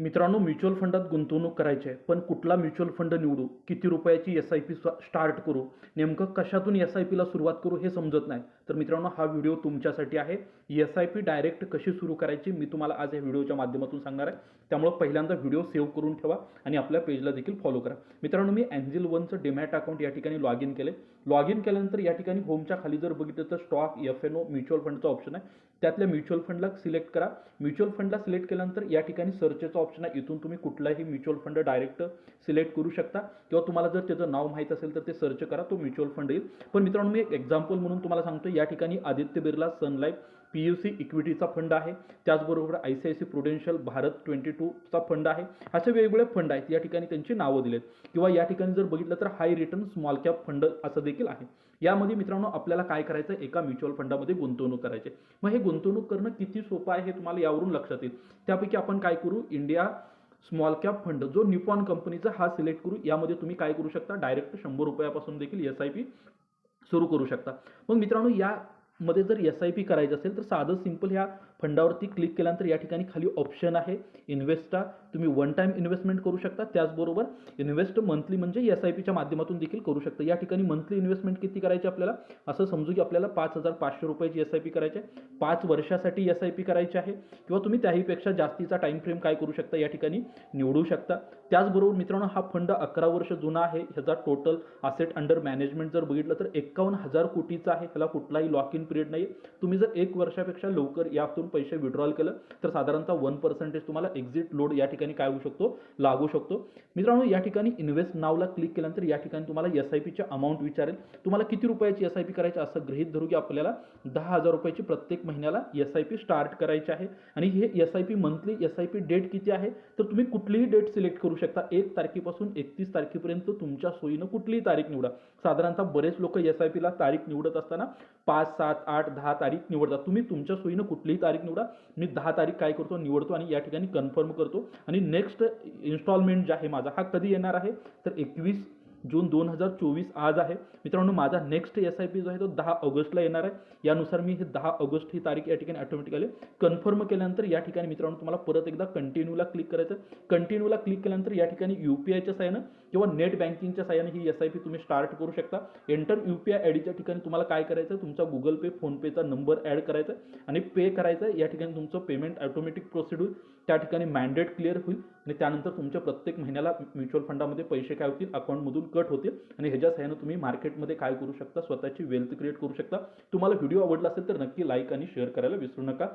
मित्रांनो म्युच्युअल फंडात गुंतवणूक करायची आहे पण कुठला म्युच्युअल फंड निवडू? किती रुपयाची एस आय पी स्टार्ट करू? नेमकं कशातून एस आय पीला सुरुवात करू हे समजत नाही. तर मित्रांनो हा व्हिडिओ तुमच्यासाठी आहे. एस आय पी डायरेक्ट कशी सुरू करायची मी तुम्हाला आज या व्हिडिओच्या माध्यमातून सांगणार आहे. त्यामुळे पहिल्यांदा व्हिडिओ सेव्ह करून ठेवा आणि आपल्या पेजला देखील फॉलो करा. मित्रांनो मी अँजिल वनचं डिमॅट अकाउंट या ठिकाणी लॉग इन केले लॉग इन केल्यानंतर या ठिकाणी होमच्या खाली जर बघितलं तर stock F N O mutual फंडचा ऑप्शन आहे. त्यातल्या म्युच्युअल फंडला सिलेक्ट करा. म्युच्युअल फंडला सिलेक्ट केल्यानंतर या ठिकाणी सर्चेचं ऑप्शन आहे. इथून तुम्ही कुठलाही म्युच्युअल फंड डायरेक्ट सिलेक्ट करू शकता. किंवा तुम्हाला जर त्याचं नाव माहीत असेल तर ते सर्च करा. तो म्युच्युअल फंड येईल. पण मित्रांनो मी एक एक्झाम्पल म्हणून तुम्हाला सांगतो या ठिकाणी Aditya Birla Sun Life P U C इक्विटीचा फंड आहे. त्याचबरोबर I C I C Prudential Bharat twenty टूचा fund आहे. असे वेगवेगळे फंड आहेत. या ठिकाणी त्यांची नावं दिलेत. किंवा या ठिकाणी जर बघितलं तर high return small cap fund असं देखील आहे. यामध्ये मित्रांनो आपल्याला काय करायचं आहे एका म्युच्युअल फंडामध्ये गुंतवणूक करायची. मग हे गुंतवणूक करणं किती सोपं आहे हे तुम्हाला यावरून लक्षात येईल. त्यापैकी आपण काय करू? इंडिया स्मॉल कॅप फंड जो निपॉन कंपनीचा हा सिलेक्ट करू. यामध्ये तुम्ही काय करू शकता? डायरेक्ट शंभर रुपयापासून देखील एस आय पी सुरू करू शकता. मग मित्रांनो या मध्ये जर एस आय पी करायचं असेल तर साधं सिंपल ह्या फंडावरती क्लिक केल्यानंतर या ठिकाणी खाली ऑप्शन आहे इन्व्हेस्टा तुम्ही वन टाईम इन्व्हेस्टमेंट करू शकता. त्याचबरोबर इन्व्हेस्ट मंथली म्हणजे एस आय पीच्या माध्यमातून देखील करू शकता. या ठिकाणी मंथली इन्व्हेस्टमेंट किती करायची आपल्याला? असं समजू की आपल्याला पाच हजार पाचशे रुपयाची एस आय पी करायची आहे. पाच वर्षासाठी एस आय पी करायची आहे. किंवा तुम्ही त्याहीपेक्षा जास्तीचा टाईम फ्रेम काय करू शकता? या ठिकाणी निवडू शकता. त्याचबरोबर मित्रांनो हा फंड अकरा वर्ष जुना आहे. ह्याचा टोटल असेट अंडर मॅनेजमेंट जर बघितलं तर एकावन्न हजार कोटीचा आहे. त्याला कुठलाही लॉक इन पिरियड नाही तुम्ही जर एक वर्षापेक्षा लवकर यातून पैसे विड्रॉल केलं तर साधारणतः वन पर्सेंटेज तुम्हाला एक्झिट लोड या ठिकाणी काय होऊ शकतो? लागू शकतो. मित्रांनो या ठिकाणी इन्व्हेस्ट नावला क्लिक केल्यानंतर या ठिकाणी तुम्हाला एस आय पीची अमाऊंट विचारेल. तुम्हाला किती रुपयाची एस आय पी करायची असं गृहित धरू की आपल्याला दहा हजार रुपयाची प्रत्येक महिन्याला एस आय पी स्टार्ट करायची आहे. आणि हे S I P monthly S I P date किती आहे? तर तुम्ही कुठलीही डेट सिलेक्ट करू शकता. एक तारखेपासून एकतीस तारखेपर्यंत तुमच्या सोयीनं कुठलीही तारीख निवडा. साधारणतः बरेच लोक एस आय पीला तारीख निवडत असताना पाच सात आठ दहा तारीख निवडतात. तुम्ही तुमच्या सोयीनं कुठलीही तारीख निवडा. मी दहा तारीख काय करतो? निवडतो आणि या ठिकाणी कन्फर्म करतो. आणि नेक्स्ट इन्स्टॉलमेंट जे आहे माझा हा कधी येणार आहे? तर एकवीस जून दोन हजार चोवीस आज आहे. मित्रांनो माझा नेक्स्ट एस आय पी जो आहे तो दहा ऑगस्टला येणार आहे. यानुसार मी हे दहा ऑगस्ट ही तारीख या ठिकाणी ऑटोमॅटिकली कन्फर्म केल्यानंतर या ठिकाणी मित्रांनो तुम्हाला परत एकदा कंटिन्यूला क्लिक करायचं कंटिन्यूला क्लिक केल्यानंतर या ठिकाणी यू पी आयच्या सायनं किंवा नेट बँकिंगच्या साह्याने ही एस आय पी तुम्ही स्टार्ट करू शकता. Enter U P I I डीच्या ठिकाणी तुम्हाला काय करायचं आहे तुमचा गुगल पे फोनपेचा नंबर ॲड करायचा आहे आणि पे करायचं आहे या ठिकाणी तुमचं पेमेंट ऑटोमॅटिक प्रोसिड होईल. त्या ठिकाणी मॅन्डेट क्लिअर होईल आणि त्यानंतर तुमच्या प्रत्येक महिन्याला म्युच्युअल फंडामध्ये पैसे काय होतील? अकाउंटमधून कट होतील आणि ह्याच्या साह्यानं तुम्ही मार्केटमध्ये काय करू शकता? स्वतःची वेल्थ क्रिएट करू शकता. तुम्हाला व्हिडिओ आवडला असेल तर नक्की लाईक आणि शेअर करायला विसरू नका.